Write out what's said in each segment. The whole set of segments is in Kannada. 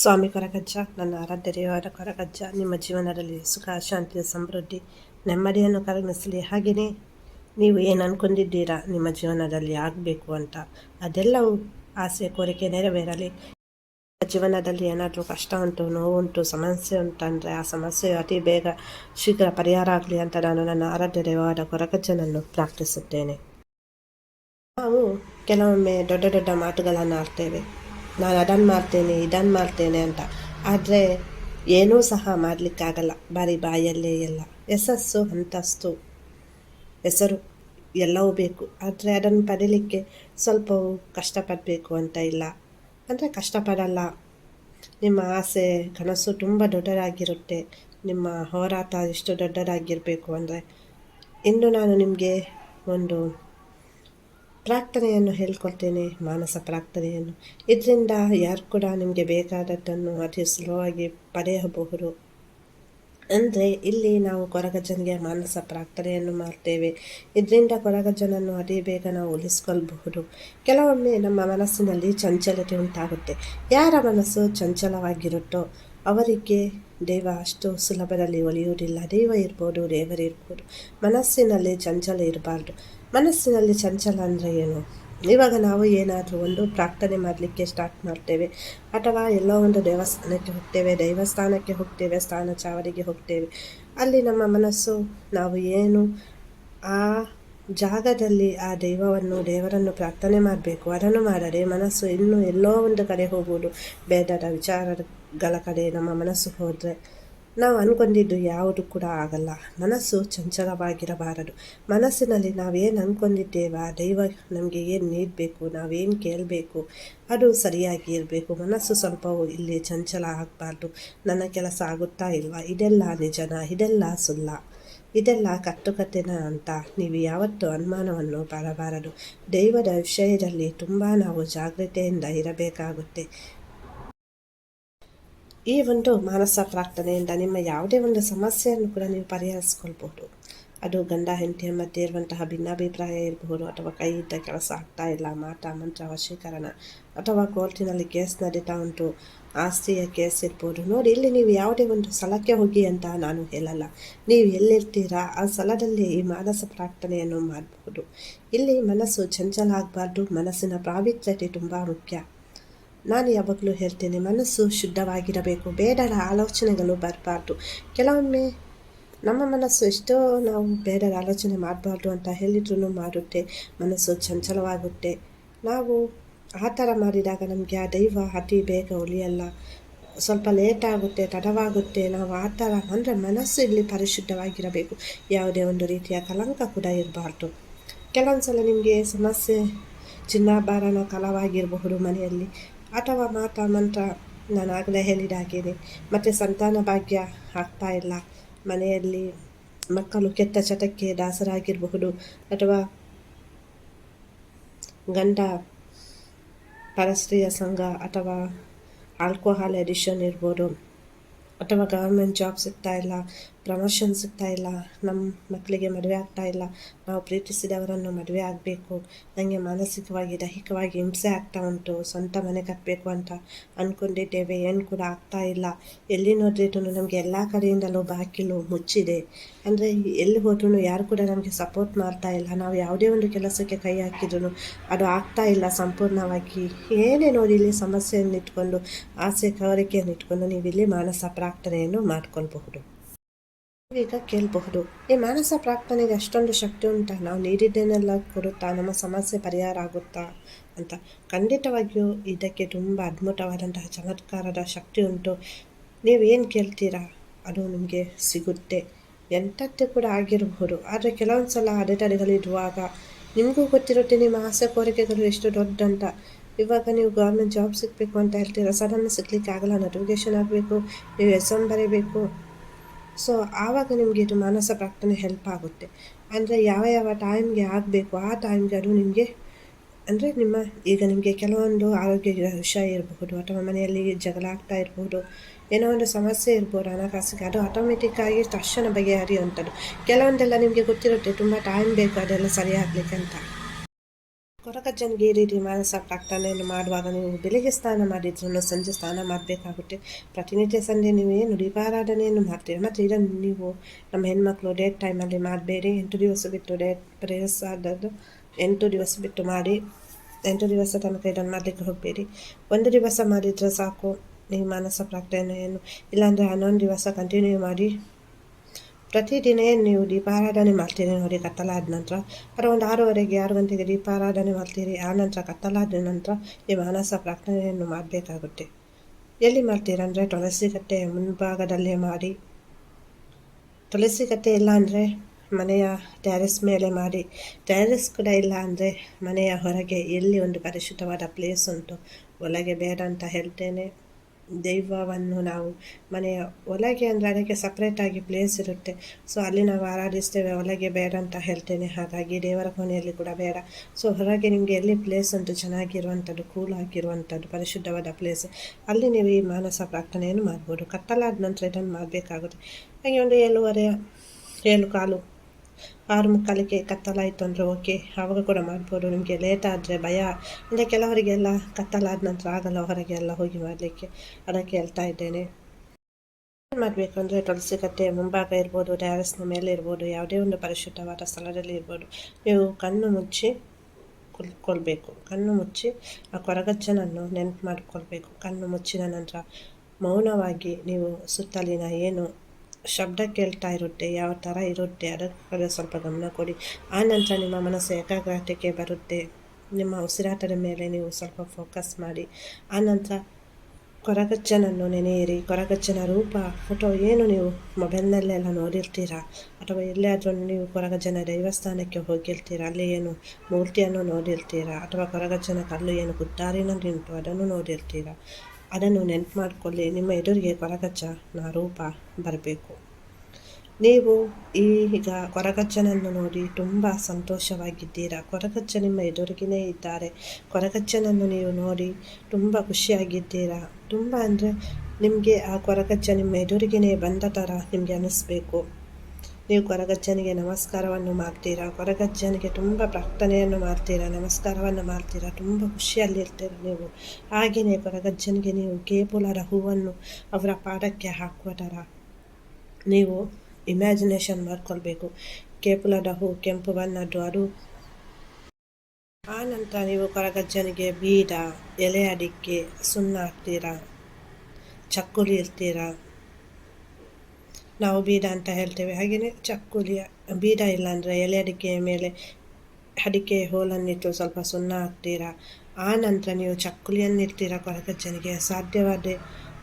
ಸ್ವಾಮಿ ಕೊರಗಜ್ಜ, ನನ್ನ ಆರಾಧ್ಯ ದೇವರ ಕೊರಗಜ್ಜ, ನಿಮ್ಮ ಜೀವನದಲ್ಲಿ ಸುಖ, ಶಾಂತಿ, ಸಮೃದ್ಧಿ, ನೆಮ್ಮದಿಯನ್ನು ಕರುಣಿಸಲಿ ಹಾಗೆಯೇ ನೀವು ಏನು ಅನ್ಕೊಂಡಿದ್ದೀರಾ? ನಿಮ್ಮ ಜೀವನದಲ್ಲಿ ಆಗಬೇಕು ಅಂತ. ಅದೆಲ್ಲವೂ ಆಸೆ, ಕೋರಿಕೆ ನೆರವೇರಲಿ. ಜೀವನದಲ್ಲಿ ಏನಾದರೂ ಕಷ್ಟ ಉಂಟು ನೋವುಂಟು ಸಮಸ್ಯೆ ಉಂಟಂದರೆ ಆ ಸಮಸ್ಯೆಯು ಅತಿ ಬೇಗ ಶೀಘ್ರ ಪರಿಹಾರ ಆಗಲಿ ಅಂತ ನಾನು ನನ್ನ ಆರಾಧ್ಯ ದೇವರ ಕೊರಗಜ್ಜನನ್ನು ಪ್ರಾರ್ಥಿಸುತ್ತೇನೆ. ನಾವು ಕೆಲವೊಮ್ಮೆ ದೊಡ್ಡ ದೊಡ್ಡ ಮಾತುಗಳನ್ನು ಆಡ್ತೇವೆ ನಾನು ಅದನ್ನು ಮಾಡ್ತೇನೆ, ಇದನ್ನು ಮಾಡ್ತೇನೆ ಅಂತ. ಆದರೆ ಏನೂ ಸಹ ಮಾಡಲಿಕ್ಕಾಗಲ್ಲ. ಬಾರಿ ಬಾಯಲ್ಲೇ ಎಲ್ಲ. ಯಶಸ್ಸು, ಅಂತಸ್ತು. ಹೆಸರು ಎಲ್ಲವೂ ಬೇಕು. ಆದರೆ ಅದನ್ನು ಪಡೀಲಿಕ್ಕೆ ಸ್ವಲ್ಪವೂ ಕಷ್ಟಪಡಬೇಕು ಅಂತ ಇಲ್ಲ. ಅಂದರೆ ಕಷ್ಟಪಡಲ್ಲ. ನಿಮ್ಮ ಆಸೆ, ಕನಸು ತುಂಬ ದೊಡ್ಡದಾಗಿರುತ್ತೆ. ನಿಮ್ಮ ಹೋರಾಟ ಎಷ್ಟು ದೊಡ್ಡದಾಗಿರಬೇಕು ಅಂದರೆ ಇಂದು ನಾನು ನಿಮಗೆ ಒಂದು ಪ್ರಾರ್ಥನೆಯನ್ನು ಹೇಳ್ಕೊಳ್ತೇನೆ, ಮಾನಸ ಪ್ರಾರ್ಥನೆಯನ್ನು. ಇದರಿಂದ ಯಾರು ಕೂಡ ನಿಮಗೆ ಬೇಕಾದದ್ದನ್ನು ಅತಿ ಸುಲಭವಾಗಿ ಪಡೆಯಬಹುದು. ಅಂದರೆ ಇಲ್ಲಿ ನಾವು ಕೊರಗಜ್ಜನಿಗೆ ಮಾನಸ ಪ್ರಾರ್ಥನೆಯನ್ನು ಮಾಡ್ತೇವೆ. ಇದರಿಂದ ಕೊರಗಜ್ಜನನ್ನು ಅತಿ ಬೇಗ ನಾವು ಉಳಿಸ್ಕೊಳ್ಬಹುದು. ಕೆಲವೊಮ್ಮೆ ನಮ್ಮ ಮನಸ್ಸಿನಲ್ಲಿ ಚಂಚಲತೆ ಉಂಟಾಗುತ್ತೆ. ಯಾರ ಮನಸ್ಸು ಚಂಚಲವಾಗಿರುತ್ತೋ ಅವರಿಗೆ ದೈವ ಅಷ್ಟು ಸುಲಭದಲ್ಲಿ ಒಲಿಯೋದಿಲ್ಲ ದೈವ ಇರ್ಬೋದು ದೇವರಿರ್ಬೋದು ಮನಸ್ಸಿನಲ್ಲಿ ಚಂಚಲ ಇರಬಾರ್ದು. ಮನಸ್ಸಿನಲ್ಲಿ ಚಂಚಲ ಅಂದರೆ ಏನು? ಇವಾಗ ನಾವು ಏನಾದರೂ ಒಂದು ಪ್ರಾರ್ಥನೆ ಮಾಡಲಿಕ್ಕೆ ಸ್ಟಾರ್ಟ್ ಮಾಡ್ತೇವೆ. ಅಥವಾ ಎಲ್ಲ ಒಂದು ದೇವಸ್ಥಾನಕ್ಕೆ ಹೋಗ್ತೇವೆ, ದೈವಸ್ಥಾನಕ್ಕೆ ಹೋಗ್ತೇವೆ, ಸ್ಥಾನ ಚಾವಡಿಗೆ ಹೋಗ್ತೇವೆ. ಅಲ್ಲಿ ನಮ್ಮ ಮನಸ್ಸು, ನಾವು ಏನು ಆ ಜಾಗದಲ್ಲಿ ಆ ದೈವವನ್ನು, ದೇವರನ್ನು ಪ್ರಾರ್ಥನೆ ಮಾಡಬೇಕು. ಅದನ್ನು ಮಾಡದೆ ಮನಸ್ಸು ಇನ್ನೂ ಎಲ್ಲೋ ಒಂದು ಕಡೆ ಹೋಗುವುದು. ಬೇಡದ ವಿಚಾರಗಳ ಕಡೆ ನಮ್ಮ ಮನಸ್ಸು ಹೋದರೆ ನಾವು ಅಂದ್ಕೊಂಡಿದ್ದು ಯಾವುದು ಕೂಡ ಆಗಲ್ಲ. ಮನಸ್ಸು ಚಂಚಲವಾಗಿರಬಾರದು. ಮನಸ್ಸಿನಲ್ಲಿ ನಾವೇನು ಅಂದ್ಕೊಂಡಿದ್ದೇವ ದೈವ ನಮಗೆ ಏನು ನೀಡಬೇಕು, ನಾವೇನು ಕೇಳಬೇಕು, ಅದು ಸರಿಯಾಗಿ ಇರಬೇಕು. ಮನಸ್ಸು ಸ್ವಲ್ಪ ಇಲ್ಲಿ ಚಂಚಲ ಆಗಬಾರ್ದು. ನನ್ನ ಕೆಲಸ ಆಗುತ್ತಾ ಇಲ್ವಾ? ಇದೆಲ್ಲ ನಿಜನ? ಇದೆಲ್ಲ ಸುಳ್ಳ? ಇದೆಲ್ಲ ಕಟ್ಟುಕತೆನ ಅಂತ ನೀವು ಯಾವತ್ತೂ ಅನುಮಾನವನ್ನು ಬರಬಾರದು ದೈವದ ವಿಷಯದಲ್ಲಿ ತುಂಬ ನಾವು ಜಾಗ್ರತೆಯಿಂದ ಇರಬೇಕಾಗುತ್ತೆ. ಈ ಒಂದು ಮಾನಸ ಪ್ರಾರ್ಥನೆಯಿಂದ ನಿಮ್ಮ ಯಾವುದೇ ಒಂದು ಸಮಸ್ಯೆಯನ್ನು ಕೂಡ ನೀವು ಪರಿಹರಿಸ್ಕೊಳ್ಬೋದು ಅದು ಗಂಡ ಹೆಂಡತಿಯ ಮಧ್ಯೆ ಇರುವಂತಹ ಭಿನ್ನಾಭಿಪ್ರಾಯ ಇರಬಹುದು ಅಥವಾ ಕೈ ಇದ್ದ ಕೆಲಸ ಆಗ್ತಾ ಇಲ್ಲ, ಮಾಟ ಮಂತ್ರ ವಶೀಕರಣ ಅಥವಾ ಕೋರ್ಟಿನಲ್ಲಿ ಕೇಸ್ ನಡೀತಾ ಉಂಟು, ಆಸ್ತಿಯ ಕೇಸ್ ಇರ್ಬೋದು. ನೋಡಿ, ಇಲ್ಲಿ ನೀವು ಯಾವುದೇ ಒಂದು ಸ್ಥಳಕ್ಕೆ ಹೋಗಿ ಅಂತ ನಾನು ಹೇಳಲ್ಲ. ನೀವು ಎಲ್ಲಿರ್ತೀರಾ, ಆ ಸ್ಥಳದಲ್ಲಿ ಈ ಮಾನಸ ಪ್ರಾರ್ಥನೆಯನ್ನು ಮಾಡಬಹುದು ಇಲ್ಲಿ ಮನಸ್ಸು ಚಂಚಲ ಆಗಬಾರ್ದು, ಮನಸ್ಸಿನ ಪ್ರಾವಿತ್ರ್ಯತೆ ತುಂಬ ಮುಖ್ಯ. ನಾನು ಯಾವಾಗಲೂ ಹೇಳ್ತೇನೆ, ಮನಸ್ಸು ಶುದ್ಧವಾಗಿರಬೇಕು ಬೇಡರ ಆಲೋಚನೆಗಳು ಬರಬಾರ್ದು. ಕೆಲವೊಮ್ಮೆ ನಮ್ಮ ಮನಸ್ಸು ಎಷ್ಟೋ ನಾವು ಬೇರೆ ಆಲೋಚನೆ ಮಾಡಬಾರ್ದು ಅಂತ ಹೇಳಿದ್ರೂ ಮಾಡುತ್ತೆ ಮನಸ್ಸು ಚಂಚಲವಾಗುತ್ತೆ. ನಾವು ಆ ಥರ ಮಾಡಿದಾಗ ನಮಗೆ ಆ ದೈವ ಅತಿ ಬೇಗ ಉಳಿಯಲ್ಲ. ಸ್ವಲ್ಪ ಲೇಟ್ ಆಗುತ್ತೆ, ತಡವಾಗುತ್ತೆ. ನಾವು ಆ ಥರ ಅಂದರೆ ಮನಸ್ಸು ಇಲ್ಲಿ ಪರಿಶುದ್ಧವಾಗಿರಬೇಕು. ಯಾವುದೇ ಒಂದು ರೀತಿಯ ಕಲಂಕ ಕೂಡ ಇರಬಾರ್ದು. ಕೆಲವೊಂದು ಸಲ ನಿಮಗೆ ಸಮಸ್ಯೆ ಚಿನ್ನಾಭಾರನ ಕಲವಾಗಿರಬಹುದು ಮನೆಯಲ್ಲಿ. ಅಥವಾ ಮಾತ, ಮಂತ್ರ ನಾನು ಆಗಲೇ ಹೇಳಿದ ಹಾಗೇನೆ. ಮತ್ತು ಸಂತಾನ ಭಾಗ್ಯ ಆಗ್ತಾ ಇಲ್ಲ. ಮನೆಯಲ್ಲಿ ಮಕ್ಕಳು ಕೆಟ್ಟ ಚಟಕ್ಕೆ ದಾಸರಾಗಿರಬಹುದು ಅಥವಾ ಗಂಡ ಪರಸ್ತ್ರೀಯ ಸಂಘ ಅಥವಾ ಆಲ್ಕೋಹಾಲ್ ಎಡಿಷನ್ ಇರ್ಬೋದು ಅಥವಾ ಗವರ್ಮೆಂಟ್ ಜಾಬ್ ಸಿಗ್ತಾ ಇಲ್ಲ. ಪ್ರಮೋಷನ್ ಸಿಗ್ತಾ ಇಲ್ಲ ನಮ್ಮ ಮಕ್ಕಳಿಗೆ ಮದುವೆ ಆಗ್ತಾ ಇಲ್ಲ, ನಾವು ಪ್ರೀತಿಸಿದವರನ್ನು ಮದುವೆ ಆಗಬೇಕು ನನಗೆ ಮಾನಸಿಕವಾಗಿ, ದೈಹಿಕವಾಗಿ ಹಿಂಸೆ ಆಗ್ತಾ ಉಂಟು, ಸ್ವಂತ ಮನೆ ಕಟ್ಟಬೇಕು ಅಂತ ಅಂದ್ಕೊಂಡಿದ್ದೇವೆ ಏನು ಕೂಡ ಆಗ್ತಾ ಇಲ್ಲ. ಎಲ್ಲಿ ನೋಡಿದ್ರು ನಮಗೆ ಎಲ್ಲ ಕಡೆಯಿಂದಲೂ ಬಾಕಿಲು ಮುಚ್ಚಿದೆ. ಅಂದರೆ ಎಲ್ಲಿ ಹೋದ್ರೂ ಯಾರು ಕೂಡ ನಮಗೆ ಸಪೋರ್ಟ್ ಮಾಡ್ತಾ ಇಲ್ಲ. ನಾವು ಯಾವುದೇ ಒಂದು ಕೆಲಸಕ್ಕೆ ಕೈ ಹಾಕಿದ್ರು ಅದು ಆಗ್ತಾ ಇಲ್ಲ ಸಂಪೂರ್ಣವಾಗಿ. ಏನೇ ನೋಡಿ ಇಲ್ಲಿ ಸಮಸ್ಯೆಯನ್ನು ಇಟ್ಕೊಂಡು ಆಸೆ ಕೋರಿಕೆಯನ್ನು ಇಟ್ಕೊಂಡು ನೀವು ಇಲ್ಲಿ ಮಾನಸ ಪ್ರಾರ್ಥನೆಯನ್ನು ಮಾಡ್ಕೊಳ್ಬಹುದು. ಈಗ ಕೇಳಬಹುದು. ಈ ಮಾನಸ ಪ್ರಾರ್ಥನೆಗೆ ಅಷ್ಟೊಂದು ಶಕ್ತಿ ಉಂಟಾ. ನಾವು ನೀಡಿದ್ದೇನೆಲ್ಲ ಕೊಡುತ್ತಾ, ನಮ್ಮ ಸಮಸ್ಯೆ ಪರಿಹಾರ ಆಗುತ್ತಾ ಅಂತ. ಖಂಡಿತವಾಗಿಯೂ ಇದಕ್ಕೆ ತುಂಬ ಅದ್ಭುತವಾದಂತಹ ಚಮತ್ಕಾರದ ಶಕ್ತಿ ಉಂಟು. ನೀವೇನು ಕೇಳ್ತೀರಾ? ಅದು ನಿಮಗೆ ಸಿಗುತ್ತೆ. ಎಂಥದ್ದು ಕೂಡ ಆಗಿರಬಹುದು. ಆದರೆ ಕೆಲವೊಂದು ಸಲ ಅಡೆತಡೆಗಳಿರುವಾಗ ನಿಮಗೂ ಗೊತ್ತಿರುತ್ತೆ, ನಿಮ್ಮ ಆಸೆ ಕೋರಿಕೆಗಳು ಎಷ್ಟು ದೊಡ್ಡಂತ ಇವಾಗ ನೀವು ಗೌರ್ಮೆಂಟ್ ಜಾಬ್ ಸಿಗಬೇಕು ಅಂತ ಹೇಳ್ತೀರಾ? ಸಡನ್ ಸಿಗ್ಲಿಕ್ಕೆ ಆಗಲ್ಲ ನೋಟಿಫಿಕೇಶನ್ ಆಗಬೇಕು ನೀವು ಎಕ್ಸಾಮ್ ಬರೀಬೇಕು. ಸೊ ಆವಾಗ ನಿಮಗೆ ಇದು ಮಾನಸ ಪ್ರಾರ್ಥನೆ ಹೆಲ್ಪ್ ಆಗುತ್ತೆ. ಅಂದರೆ ಯಾವ ಯಾವ ಟೈಮ್ಗೆ ಆಗಬೇಕು, ಆ ಟೈಮ್ಗೆ ಅದು ನಿಮಗೆ, ಅಂದರೆ ನಿಮ್ಮ, ಈಗ ನಿಮಗೆ ಕೆಲವೊಂದು ಆರೋಗ್ಯ ವಿಷಯ ಇರಬಹುದು, ಅಥವಾ ಮನೆಯಲ್ಲಿ ಜಗಳ ಆಗ್ತಾ ಇರಬಹುದು, ಏನೋ ಒಂದು ಸಮಸ್ಯೆ ಇರ್ಬೋದು, ಹಣಕಾಸಿಗೆ, ಅದು ಆಟೋಮೆಟಿಕ್ಕಾಗಿ ತಕ್ಷಣ ಬಗೆಹರಿಯುವಂಥದ್ದು. ಕೆಲವೊಂದೆಲ್ಲ ನಿಮಗೆ ಗೊತ್ತಿರುತ್ತೆ, ತುಂಬ ಟೈಮ್ ಬೇಕು ಅದೆಲ್ಲ ಸರಿಯಾಗಲಿಕ್ಕೆ ಅಂತ. ಕೊರಗಜ್ಜನಿಗೆ ಈ ರೀತಿ ಮಾನಸ ಪ್ರಾರ್ಥನೆಯನ್ನು ಮಾಡುವಾಗ ನೀವು ಬೆಳಿಗ್ಗೆ ಸ್ನಾನ ಮಾಡಿದ್ರೂ ಸಂಜೆ ಸ್ನಾನ ಮಾಡಬೇಕಾಗುತ್ತೆ. ಪ್ರತಿನಿತ್ಯ ಸಂಜೆ ನೀವು ಏನು ದೀಪಾರಾಧನೆಯನ್ನು ಮಾಡ್ತೀರಿ? ಮತ್ತು ಇದನ್ನು ನೀವು ನಮ್ಮ ಹೆಣ್ಮಕ್ಳು ಡೇಟ್ ಟೈಮಲ್ಲಿ ಮಾಡಬೇಡಿ. ಎಂಟು ದಿವಸ ಬಿಟ್ಟು ಡೇಟ್ ಪ್ರೇಯರ್ಸ್ ಆದದ್ದು ಎಂಟು ದಿವಸ ಬಿಟ್ಟು ಮಾಡಿ, ಎಂಟು ದಿವಸ ತನಕ ಇದನ್ನು ಮಾಡಲಿಕ್ಕೆ ಹೋಗಬೇಡಿ. ಒಂದು ದಿವಸ ಮಾಡಿದರೆ ಸಾಕು. ನೀವು ಮಾನಸ ಪ್ರಾರ್ಥನೆಯನ್ನು, ಇಲ್ಲಾಂದರೆ ಹನ್ನೊಂದು ದಿವಸ ಕಂಟಿನ್ಯೂ ಮಾಡಿ. ಪ್ರತಿದಿನ ನೀವು ದೀಪಾರಾಧನೆ ಮಾಡ್ತೀರಿ ನೋಡಿ, ಕತ್ತಲಾದ ನಂತರ? ಅದರ ಒಂದು ಆರೂವರೆಗೆ ಆರು ಗಂಟೆಗೆ ದೀಪಾರಾಧನೆ ಮಾಡ್ತೀರಿ, ಆ ನಂತರ ಕತ್ತಲಾದ ನಂತರ ಈ ಮಾನಸ ಪ್ರಾರ್ಥನೆಯನ್ನು ಮಾಡಬೇಕಾಗುತ್ತೆ. ಎಲ್ಲಿ ಮಾಡ್ತೀರಂದರೆ ತುಳಸಿ ಕಟ್ಟೆಯ ಮುಂಭಾಗದಲ್ಲೇ ಮಾಡಿ. ತುಳಸಿ ಕಟ್ಟೆ ಇಲ್ಲ ಅಂದರೆ ಮನೆಯ ಟ್ಯಾರಿಸ್ ಮೇಲೆ ಮಾಡಿ. ಟ್ಯಾರಿಸ್ ಕೂಡ ಇಲ್ಲ ಅಂದರೆ ಮನೆಯ ಹೊರಗೆ ಎಲ್ಲಿ ಒಂದು ಪರಿಶುದ್ಧವಾದ ಪ್ಲೇಸ್ ಉಂಟು, ಒಳಗೆ ಬೇಡ ಅಂತ ಹೇಳ್ತೇನೆ. ದೈವವನ್ನು ನಾವು ಮನೆಯ ಒಲಗೆ ಅಂದರೆ ಅದಕ್ಕೆ ಸಪ್ರೇಟಾಗಿ ಪ್ಲೇಸ್ ಇರುತ್ತೆ. ಸೊ ಅಲ್ಲಿ ನಾವು ಆರಾಧಿಸ್ತೇವೆ ಒಲಗೆ ಬೇಡ ಅಂತ ಹೇಳ್ತೇನೆ. ಹಾಗಾಗಿ ದೇವರ ಕೋಣೆಯಲ್ಲಿ ಕೂಡ ಬೇಡ. ಸೊ ಹೊರಗೆ ನಿಮಗೆ ಎಲ್ಲಿ ಪ್ಲೇಸ್ ಅಂತೂ ಚೆನ್ನಾಗಿರುವಂಥದ್ದು ಕೂಲ್ ಆಗಿರುವಂಥದ್ದು, ಪರಿಶುದ್ಧವಾದ ಪ್ಲೇಸ್ ಅಲ್ಲಿ ನೀವು ಈ ಮಾನಸ ಪ್ರಾರ್ಥನೆಯನ್ನು ಮಾಡ್ಬೋದು. ಕತ್ತಲಾದ ನಂತರ ಇದನ್ನು ಮಾಡಬೇಕಾಗುತ್ತೆ. ಹಾಗೆ ಒಂದು ಏಳುವರೆಯ ಏಳು ಕಾಲು. ಆರು ಮುಕ್ಕಾಲಿಗೆ ಕತ್ತಲಾಯಿತು ಅಂದರೆ ಓಕೆ ಆವಾಗ ಕೂಡ ಮಾಡ್ಬೋದು. ನಿಮಗೆ ಲೇಟ್ ಆದರೆ ಭಯ. ಅಂದರೆ ಕೆಲವರಿಗೆಲ್ಲ ಕತ್ತಲಾದ ನಂತರ ಆಗಲ್ಲ ಹೊರಗೆ ಎಲ್ಲ ಹೋಗಿ ಮಾಡಲಿಕ್ಕೆ. ಅದಕ್ಕೆ ಹೇಳ್ತಾ ಇದ್ದೇನೆ. ಮಾಡಬೇಕು ಅಂದರೆ ತುಳಸಿ ಕಟ್ಟೆ ಮುಂಭಾಗ ಇರ್ಬೋದು ಟ್ಯಾರಸ್ನ ಮೇಲೆ ಇರ್ಬೋದು, ಯಾವುದೇ ಒಂದು ಪರಿಶುದ್ಧವಾದ ಸ್ಥಳದಲ್ಲಿ ಇರ್ಬೋದು. ನೀವು ಕಣ್ಣು ಮುಚ್ಚಿ ಕುಲ್ಕೊಳ್ಬೇಕು ಕಣ್ಣು ಮುಚ್ಚಿ ಆ ಕೊರಗಜ್ಜನನ್ನು ನೆನಪು ಮಾಡಿಕೊಳ್ಬೇಕು. ಕಣ್ಣು ಮುಚ್ಚಿದ ನಂತರ ಮೌನವಾಗಿ ನೀವು ಸುತ್ತಲಿನ ಏನು ಶಬ್ದ ಕೇಳ್ತಾ ಇರುತ್ತೆ, ಯಾವ ಥರ ಇರುತ್ತೆ ಅದಕ್ಕೆ ಸ್ವಲ್ಪ ಗಮನ ಕೊಡಿ. ಆ ನಂತರ ನಿಮ್ಮ ಮನಸ್ಸು ಏಕಾಗ್ರತೆಗೆ ಬರುತ್ತೆ. ನಿಮ್ಮ ಉಸಿರಾಟದ ಮೇಲೆ ನೀವು ಸ್ವಲ್ಪ ಫೋಕಸ್ ಮಾಡಿ. ಆನಂತರ ಕೊರಗಜ್ಜನನ್ನು ನೆನೆಯಿರಿ. ಕೊರಗಜ್ಜನ ರೂಪ ಫೋಟೋ ಏನು ನೀವು ಮೊಬೈಲ್ನಲ್ಲೆಲ್ಲ ನೋಡಿರ್ತೀರಾ? ಅಥವಾ ಎಲ್ಲಿಯಾದರೂ ನೀವು ಕೊರಗಜ್ಜನ ದೇವಸ್ಥಾನಕ್ಕೆ ಹೋಗಿರ್ತೀರಾ? ಅಲ್ಲಿ ಏನು ಮೂರ್ತಿಯನ್ನು ನೋಡಿರ್ತೀರಾ? ಅಥವಾ ಕೊರಗಜ್ಜನ ಕಲ್ಲು ಏನು ಗುದ್ದಾರಿನಲ್ಲಿ ಉಂಟು ಅದನ್ನು ನೋಡಿರ್ತೀರಾ? ಅದನ್ನು ನೆನಪು ಮಾಡಿಕೊಳ್ಳಿ ನಿಮ್ಮ ಎದುರಿಗೆ ಕೊರಗಜ್ಜನ ರೂಪ ಬರಬೇಕು. ನೀವು ಈಗ ಕೊರಗಚ್ಚನನ್ನು ನೋಡಿ ತುಂಬ ಸಂತೋಷವಾಗಿದ್ದೀರಾ. ಕೊರಗಚ್ಚ ನಿಮ್ಮ ಎದುರಿಗಿನೇ ಇದ್ದಾರೆ. ಕೊರಗಚ್ಚನನ್ನು ನೀವು ನೋಡಿ ತುಂಬ ಖುಷಿಯಾಗಿದ್ದೀರಾ. ತುಂಬ ಅಂದರೆ ನಿಮಗೆ ಆ ಕೊರಗಚ್ಚ ನಿಮ್ಮ ಎದುರಿಗಿನೇ ಬಂದ ಥರ ನಿಮಗೆ ಅನ್ನಿಸ್ಬೇಕು ನೀವು ಕೊರಗಜ್ಜನಿಗೆ ನಮಸ್ಕಾರವನ್ನು ಮಾಡ್ತೀರಾ? ಕೊರಗಜ್ಜನಿಗೆ ತುಂಬ ಪ್ರಾರ್ಥನೆಯನ್ನು ಮಾಡ್ತೀರಾ? ನಮಸ್ಕಾರವನ್ನು ಮಾಡ್ತೀರಾ? ತುಂಬ ಖುಷಿಯಲ್ಲಿರ್ತೀರ ನೀವು? ಹಾಗೆಯೇ ಕೊರಗಜ್ಜನಿಗೆ ನೀವು ಕೇಪುಲರ ಹೂವನ್ನು ಅವರ ಪಾದಕ್ಕೆ ಹಾಕುವ ಥರ ನೀವು ಇಮ್ಯಾಜಿನೇಷನ್ ಮಾಡ್ಕೊಳ್ಬೇಕು. ಕೇಪುಲದ ಹೂ ಕೆಂಪು ಬಣ್ಣದ್ದು, ಅದು ಆನಂತರ ನಂತರ ನೀವು ಕೊರಗಜ್ಜನಿಗೆ ಬೀಡ, ಎಲೆ ಅಡಿಕೆ, ಸುಣ್ಣ ಹಾಕ್ತೀರಾ? ಚಕ್ಕುಲಿ ಇರ್ತೀರಾ? ನಾವು ಬೀಡ ಅಂತ ಹೇಳ್ತೇವೆ. ಹಾಗೆಯೇ ಚಕ್ಕುಲಿಯ ಬೀಡ ಇಲ್ಲಾಂದರೆ ಎಲೆ ಅಡಿಕೆಯ ಮೇಲೆ ಅಡಿಕೆ ಹೋಲನ್ನಿಟ್ಟು ಸ್ವಲ್ಪ ಸುಣ್ಣ ಹಾಕ್ತೀರಾ? ಆ ನಂತರ ನೀವು ಚಕ್ಕುಲಿಯನ್ನಿಡ್ತೀರಾ ಕೊರಕಜ್ಜನಿಗೆ ಸಾಧ್ಯವಾದ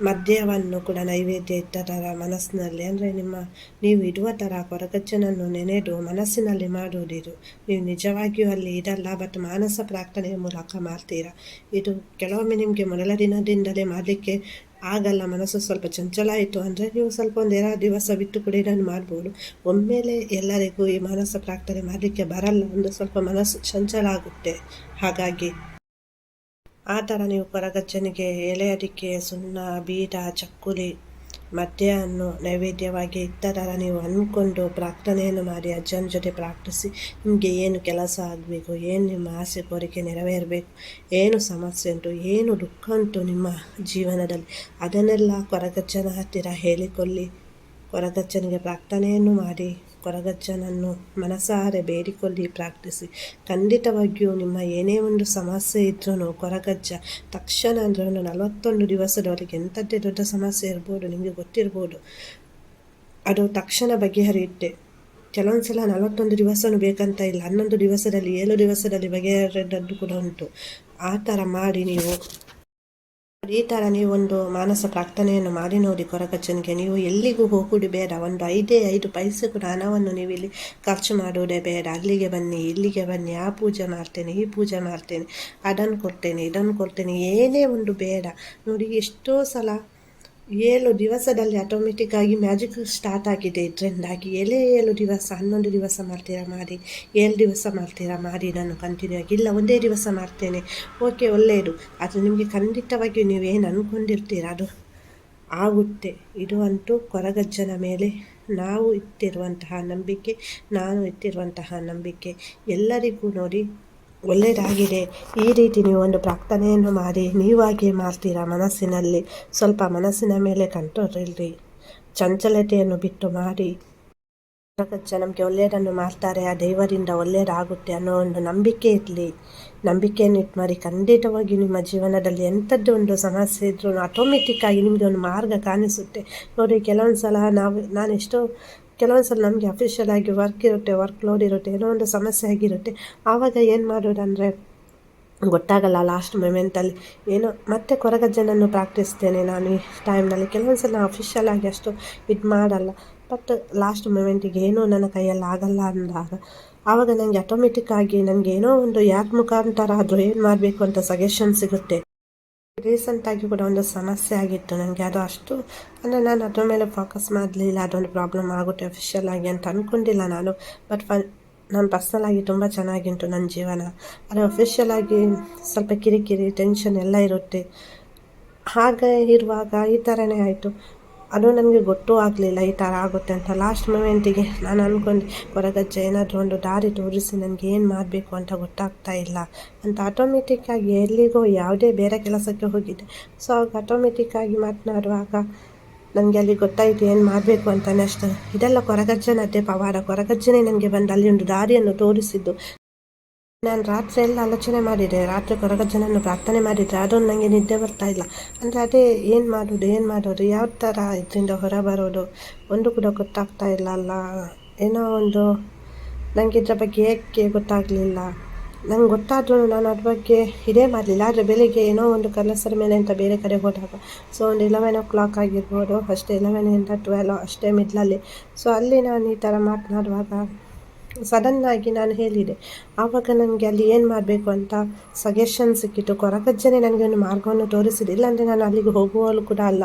ಮದ್ಯವನ್ನು ಕೂಡ ನೈವೇದ್ಯ ಇಟ್ಟ ಥರ ಮನಸ್ಸಿನಲ್ಲಿ ಅಂದರೆ ನಿಮ್ಮ, ನೀವು ಇಡುವ ಥರ ಕೊರಗಜ್ಜನನ್ನು ನೆನೆದು ಮನಸ್ಸಿನಲ್ಲಿ ಮಾಡುವುದಿದು. ನೀವು ನಿಜವಾಗಿಯೂ ಅಲ್ಲಿ ಇದಲ್ಲ ಬಟ್ ಮಾನಸ ಪ್ರಾರ್ಥನೆಯ ಮೂಲಕ ಮಾಡ್ತೀರಾ? ಇದು ಕೆಲವೊಮ್ಮೆ ನಿಮಗೆ ಮೊದಲ ದಿನದಿಂದಲೇ ಮಾಡಲಿಕ್ಕೆ ಆಗಲ್ಲ, ಮನಸ್ಸು ಸ್ವಲ್ಪ ಚಂಚಲ ಆಯಿತು ಅಂದರೆ ನೀವು ಸ್ವಲ್ಪ ಒಂದು ಎರಡು ದಿವಸ ಬಿಟ್ಟು ಕೂಡ ಇದನ್ನು ಮಾಡ್ಬೋದು. ಒಮ್ಮೆಲೆ ಎಲ್ಲರಿಗೂ ಈ ಮಾನಸ ಪ್ರಾರ್ಥನೆ ಮಾಡಲಿಕ್ಕೆ ಬರಲ್ಲ, ಒಂದು ಸ್ವಲ್ಪ ಮನಸ್ಸು ಚಂಚಲ ಆಗುತ್ತೆ. ಹಾಗಾಗಿ ಆ ಥರ ನೀವು ಕೊರಗಜ್ಜನಿಗೆ ಎಲೆ ಅಡಿಕೆ ಸುಣ್ಣ ಬೀಟ ಚಕ್ಕುಲಿ ಮದ್ಯವನ್ನು ನೈವೇದ್ಯವಾಗಿ ಥರ ನೀವು ಅಂದ್ಕೊಂಡು ಪ್ರಾರ್ಥನೆಯನ್ನು ಮಾಡಿ ಅಜ್ಜನ ಜೊತೆ ಪ್ರಾರ್ಥಿಸಿ. ನಿಮಗೆ ಏನು ಕೆಲಸ ಆಗಬೇಕು, ಏನು ನಿಮ್ಮ ಆಸೆ ಕೋರಿಕೆ ನೆರವೇರಬೇಕು, ಏನು ಸಮಸ್ಯೆ ಉಂಟು, ಏನು ದುಃಖ ಉಂಟು ನಿಮ್ಮ ಜೀವನದಲ್ಲಿ, ಅದನ್ನೆಲ್ಲ ಕೊರಗಜ್ಜನ ಹತ್ತಿರ ಹೇಳಿಕೊಳ್ಳಿ. ಕೊರಗಜ್ಜನಿಗೆ ಪ್ರಾರ್ಥನೆಯನ್ನು ಮಾಡಿ. ಕೊರಗಜ್ಜನನ್ನು ಮನಸಾರೆ ಬೇಡಿಕೊಳ್ಳಿ, ಪ್ರಾರ್ಥಿಸಿ. ಖಂಡಿತವಾಗಿಯೂ ನಿಮ್ಮ ಏನೇ ಒಂದು ಸಮಸ್ಯೆ ಇದ್ರೂ ಕೊರಗಜ್ಜ ತಕ್ಷಣ ಅಂದರೆ ಒಂದು ನಲವತ್ತೊಂದು ದಿವಸದವರೆಗೆ ಎಂಥದ್ದೇ ದೊಡ್ಡ ಸಮಸ್ಯೆ ಇರ್ಬೋದು, ನಿಮಗೆ ಗೊತ್ತಿರ್ಬೋದು. ಅದು ತಕ್ಷಣ ಬಗೆಹರಿಯುತ್ತೆ. ಕೆಲವೊಂದು ಸಲ ನಲವತ್ತೊಂದು ದಿವಸನೂ ಬೇಕಂತ ಇಲ್ಲ, ಹನ್ನೊಂದು ದಿವಸದಲ್ಲಿ, ಏಳು ದಿವಸದಲ್ಲಿ ಬಗೆಹರಿದದ್ದು ಕೂಡ ಉಂಟು. ಆ ಥರ ಮಾಡಿ ನೀವು ಈ ಥರ ಒಂದು ಮಾನಸ ಪ್ರಾರ್ಥನೆಯನ್ನು ಮಾಡಿ ನೋಡಿ ಕೊರಗಜ್ಜನಿಗೆ. ನೀವು ಎಲ್ಲಿಗೂ ಹೋಗುವುದು ಬೇಡ. ಒಂದು ಐದೇ ಐದು ಪೈಸೆ ಕೂಡ ಹಣವನ್ನು ನೀವು ಇಲ್ಲಿ ಖರ್ಚು ಮಾಡುವುದೇ ಬೇಡ. ಅಲ್ಲಿಗೆ ಬನ್ನಿ, ಇಲ್ಲಿಗೆ ಬನ್ನಿ. ಆ ಪೂಜೆ ಮಾಡ್ತೇನೆ, ಈ ಪೂಜೆ ಮಾಡ್ತೇನೆ, ಅದನ್ನು ಕೊಡ್ತೇನೆ, ಇದನ್ನು ಕೊಡ್ತೇನೆ. ಏನೇ ಒಂದು ಬೇಡ. ನೋಡಿ ಎಷ್ಟೋ ಸಲ ಏಳು ದಿವಸದಲ್ಲಿ ಆಟೋಮೆಟಿಕ್ ಆಗಿ ಮ್ಯಾಜಿಕ್ ಸ್ಟಾರ್ಟ್ ಆಗಿದೆ ಆಗಿ ಎಲೆ ಏಳು ದಿವಸ, ಹನ್ನೊಂದು ದಿವಸ ಮಾಡ್ತೀರಾ ಮಾಡಿ, ಏಳು ದಿವಸ ಮಾಡ್ತೀರಾ ಮಾಡಿ ನಾನು ಕಂಟಿನ್ಯೂ ಆಗಿ. ಇಲ್ಲ, ಒಂದೇ ದಿವಸ ಮಾಡ್ತೇನೆ. ಓಕೆ ಒಳ್ಳೆಯದು. ಅದು ನಿಮಗೆ ಖಂಡಿತವಾಗಿ ನೀವು ಏನು ಅಂದ್ಕೊಂಡಿರ್ತೀರ ಅದು ಆಗುತ್ತೆ. ಇದು ಅಂತೂ ಕೊರಗಜ್ಜನ ಮೇಲೆ ನಾವು ಇಟ್ಟಿರುವಂತಹ ನಂಬಿಕೆ, ನಾನು ಇಟ್ಟಿರುವಂತಹ ನಂಬಿಕೆ. ಎಲ್ಲರಿಗೂ ನೋಡಿ ಒಳ್ಳೆಯದಾಗಿದೆ ಈ ರೀತಿ ನೀವು ಒಂದು ಪ್ರಾರ್ಥನೆಯನ್ನು ಮಾಡಿ ನೀವಾಗಿಯೇ ಮಾಡ್ತೀರಾ ಮನಸ್ಸಿನಲ್ಲಿ? ಸ್ವಲ್ಪ ಮನಸ್ಸಿನ ಮೇಲೆ ಕಂಟ್ರೋಲ್ ಚಂಚಲತೆಯನ್ನು ಬಿಟ್ಟು ಮಾಡಿ. ಪ್ರಪಂಚ ನಮಗೆ ಒಳ್ಳೆಯದನ್ನು ಮಾಡ್ತಾರೆ, ಆ ದೇವರಿಂದ ಒಳ್ಳೆಯದಾಗುತ್ತೆ ಅನ್ನೋ ಒಂದು ನಂಬಿಕೆ ಇರಲಿ. ನಂಬಿಕೆಯನ್ನು ಇಟ್ಟು ಮಾಡಿ, ಖಂಡಿತವಾಗಿ ನಿಮ್ಮ ಜೀವನದಲ್ಲಿ ಎಂಥದ್ದು ಒಂದು ಸಮಸ್ಯೆ ಇದ್ರೂ ಆಟೋಮೆಟಿಕ್ಕಾಗಿ ನಿಮಗೆ ಒಂದು ಮಾರ್ಗ ಕಾಣಿಸುತ್ತೆ. ನೋಡಿ ಕೆಲವೊಂದು ಸಲ ನಾವು ನಾನು ಎಷ್ಟೋ ಕೆಲವೊಂದು ಸಲ ನಮಗೆ ಅಫಿಷಿಯಲ್ ಆಗಿ ವರ್ಕ್ ಇರುತ್ತೆ ವರ್ಕ್ ಲೋಡ್ ಇರುತ್ತೆ, ಏನೋ ಒಂದು ಸಮಸ್ಯೆ ಆಗಿರುತ್ತೆ. ಆವಾಗ ಏನು ಮಾಡೋದಂದರೆ ಗೊತ್ತಾಗಲ್ಲ ಲಾಸ್ಟ್ ಮೂಮೆಂಟಲ್ಲಿ ಏನೋ, ಮತ್ತೆ ಕೊರಗಜ್ಜನನ್ನು ಪ್ರಾಕ್ಟಿಸ್ತೇನೆ ನಾನು ಈ ಟೈಮ್ನಲ್ಲಿ ಕೆಲವೊಂದು ಸಲ ಅಫಿಷಿಯಲ್ ಆಗಿ ಅಷ್ಟು ಇದು ಮಾಡಲ್ಲ. ಬಟ್ ಲಾಸ್ಟ್ ಮೂಮೆಂಟಿಗೆ ಏನೂ ನನ್ನ ಕೈಯಲ್ಲಿ ಆಗಲ್ಲ ಅಂದಾಗ, ಆವಾಗ ನನಗೆ ಆಟೋಮೆಟಿಕ್ಕಾಗಿ ನನಗೆ ಏನೋ ಒಂದು ಯಾಕೆ ಮುಖಾಂತರ ಆದರೂ ಏನು ಮಾಡಬೇಕು ಅಂತ ಸಜೆಷನ್ ಸಿಗುತ್ತೆ. ರೀಸೆಂಟಾಗಿ ಕೂಡ ಒಂದು ಸಮಸ್ಯೆ ಆಗಿತ್ತು ನನಗೆ ಅದು ಅಷ್ಟು ಅಂದರೆ ನಾನು ಅದ್ರ ಮೇಲೆ ಫೋಕಸ್ ಮಾಡಲಿಲ್ಲ. ಅದೊಂದು ಪ್ರಾಬ್ಲಮ್ ಆಗುತ್ತೆ ಅಫಿಷಿಯಲ್ ಆಗಿ ಅಂತ ಅಂದ್ಕೊಂಡಿಲ್ಲ ನಾನು. ಬಟ್ ಫ ನಾನು ಪರ್ಸ್ನಲ್ ಆಗಿ ತುಂಬ ಚೆನ್ನಾಗಿಂಟು ನನ್ನ ಜೀವನ. ಆದರೆ ಅಫಿಷಿಯಲ್ ಆಗಿ ಸ್ವಲ್ಪ ಕಿರಿಕಿರಿ ಟೆನ್ಷನ್ ಎಲ್ಲ ಇರುತ್ತೆ. ಹಾಗೆ ಇರುವಾಗ ಈ ಥರನೇ ಆಯಿತು. ಅದು ನನಗೆ ಗೊತ್ತೂ ಆಗಲಿಲ್ಲ ಈ ಥರ ಆಗುತ್ತೆ ಅಂತ ಲಾಸ್ಟ್ ಮೂಮೆಂಟಿಗೆ ನಾನು ಅಂದ್ಕೊಂಡೆ ಹೊರಗಜ್ಜೆ ಏನಾದರೂ ಒಂದು ದಾರಿ ತೋರಿಸಿ ನನಗೆ ಏನು ಮಾಡಬೇಕು ಅಂತ ಗೊತ್ತಾಗ್ತಾ ಇಲ್ಲ ಅಂತ ಆಟೋಮೆಟಿಕ್ಕಾಗಿ ಎಲ್ಲಿಗೋ ಯಾವುದೇ ಬೇರೆ ಕೆಲಸಕ್ಕೆ ಹೋಗಿದ್ದೆ. ಸೊ ಅವಾಗ ಆಟೋಮೆಟಿಕ್ಕಾಗಿ ಮಾತನಾಡುವಾಗ ನನಗೆ ಅಲ್ಲಿ ಗೊತ್ತಾಯಿತು ಏನು ಮಾಡಬೇಕು ಅಂತ ಅಷ್ಟೇ. ಇದೆಲ್ಲ ಕೊರಗಜ್ಜನದ್ದೇ ಪವಾಡ. ಕೊರಗಜ್ಜನೇ ನನಗೆ ಬಂದು ಅಲ್ಲಿ ಒಂದು ದಾರಿಯನ್ನು ತೋರಿಸಿದ್ದು. ನಾನು ರಾತ್ರಿ ಎಲ್ಲ ಆಲೋಚನೆ ಮಾಡಿದೆ. ರಾತ್ರಿ ಕೊರಗಜ್ಜನನ್ನು ಪ್ರಾರ್ಥನೆ ಮಾಡಿದರೆ ಅದೊಂದು ನನಗೆ ನಿದ್ದೆ ಬರ್ತಾ ಇಲ್ಲ. ಅಂದರೆ ಅದೇ ಏನು ಮಾಡೋದು ಏನು ಮಾಡೋದು, ಯಾವ ಥರ ಇದರಿಂದ ಹೊರ ಬರೋದು ಒಂದು ಕೂಡ ಗೊತ್ತಾಗ್ತಾ ಇಲ್ಲ ಅಲ್ಲ. ಏನೋ ಒಂದು ನನಗೆ ಇದರ ಬಗ್ಗೆ ಏಕೆ ಗೊತ್ತಾಗಲಿಲ್ಲ. ನಂಗೆ ಗೊತ್ತಾದರೂ ನಾನು ಅದ್ರ ಬಗ್ಗೆ ಇದೇ ಮಾಡಲಿಲ್ಲ. ಆದರೆ ಬೆಳಿಗ್ಗೆ ಏನೋ ಒಂದು ಕಲಸರ ಮೇಲೆ ಅಂತ ಬೇರೆ ಕಡೆ ಹೋದಾಗ ಸೊ ಒಂದು ಇಲೆವೆನ್ ಓ ಕ್ಲಾಕ್ ಆಗಿರ್ಬೋದು, ಅಷ್ಟೇ ಇಲೆವೆನಿಂದ ಟ್ವೆಲ್ ಅಷ್ಟೇ ಮಿಡ್ಲಲ್ಲಿ ಸೊ ಅಲ್ಲಿ ನಾನು ಈ ಥರ ಮಾತನಾಡುವಾಗ ಸಡನ್ನಾಗಿ ನಾನು ಹೇಳಿದೆ. ಆವಾಗ ನನಗೆ ಅಲ್ಲಿ ಏನು ಮಾಡಬೇಕು ಅಂತ ಸಜೆಷನ್ ಸಿಕ್ಕಿತು ಕೊರಗಜ್ಜನೆ ನನಗೆ ಒಂದು ಮಾರ್ಗವನ್ನು ತೋರಿಸಿದೆ. ಇಲ್ಲಾಂದರೆ ನಾನು ಅಲ್ಲಿಗೆ ಹೋಗುವವಳು ಕೂಡ ಅಲ್ಲ.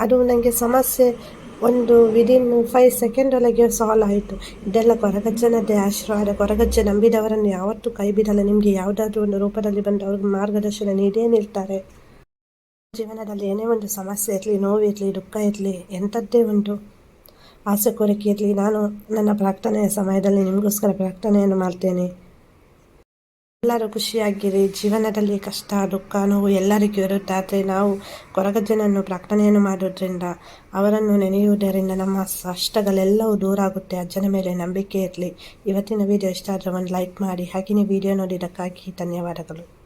ಅದು ನನಗೆ ಸಮಸ್ಯೆ ಒಂದು ವಿದಿನ್ ಫೈವ್ ಸೆಕೆಂಡ್ ಒಳಗೆ ಸಾಲ್ವ್ ಆಯಿತು. ಇದೆಲ್ಲ ಕೊರಗಜ್ಜನದ್ದೇ ಆಶೀರ್ವಾದ ಕೊರಗಜ್ಜ ನಂಬಿದವರನ್ನು ಯಾವತ್ತೂ ಕೈ ಬಿಡಲ್ಲ. ನಿಮಗೆ ಯಾವುದಾದ್ರೂ ಒಂದು ರೂಪದಲ್ಲಿ ಬಂದು ಅವ್ರಿಗೆ ಮಾರ್ಗದರ್ಶನ ನೀಡೇ ನಿಲ್ತಾರೆ. ಜೀವನದಲ್ಲಿ ಏನೇ ಒಂದು ಸಮಸ್ಯೆ ಇರಲಿ, ನೋವಿರಲಿ, ದುಃಖ ಇರಲಿ, ಎಂಥದ್ದೇ ಉಂಟು. ಆಸೆ ಕೋರಿಕೆ ಇರಲಿ, ನಾನು ನನ್ನ ಪ್ರಾರ್ಥನೆಯ ಸಮಯದಲ್ಲಿ ನಿಮಗೋಸ್ಕರ ಪ್ರಾರ್ಥನೆಯನ್ನು ಮಾಡ್ತೇನೆ. ಎಲ್ಲರೂ ಖುಷಿಯಾಗಿರಿ, ಜೀವನದಲ್ಲಿ ಕಷ್ಟ, ದುಃಖ, ನೋವು ಎಲ್ಲರಿಗೂ ಇರುತ್ತೆ. ಆದರೆ ನಾವು ಕೊರಗಜ್ಜನನ್ನು ಪ್ರಾರ್ಥನೆಯನ್ನು ಮಾಡೋದ್ರಿಂದ ಅವರನ್ನು ನೆನೆಯುವುದರಿಂದ ನಮ್ಮ ಕಷ್ಟಗಳೆಲ್ಲವೂ ದೂರ ಆಗುತ್ತೆ ಅಜ್ಜನ ಮೇಲೆ ನಂಬಿಕೆ ಇರಲಿ. ಇವತ್ತಿನ ವಿಡಿಯೋ ಇಷ್ಟ ಆದರೆ ಒಂದು ಲೈಕ್ ಮಾಡಿ. ಹಾಗೆಯೇ ವಿಡಿಯೋ ನೋಡಿದ್ದಕ್ಕಾಗಿ ಧನ್ಯವಾದಗಳು.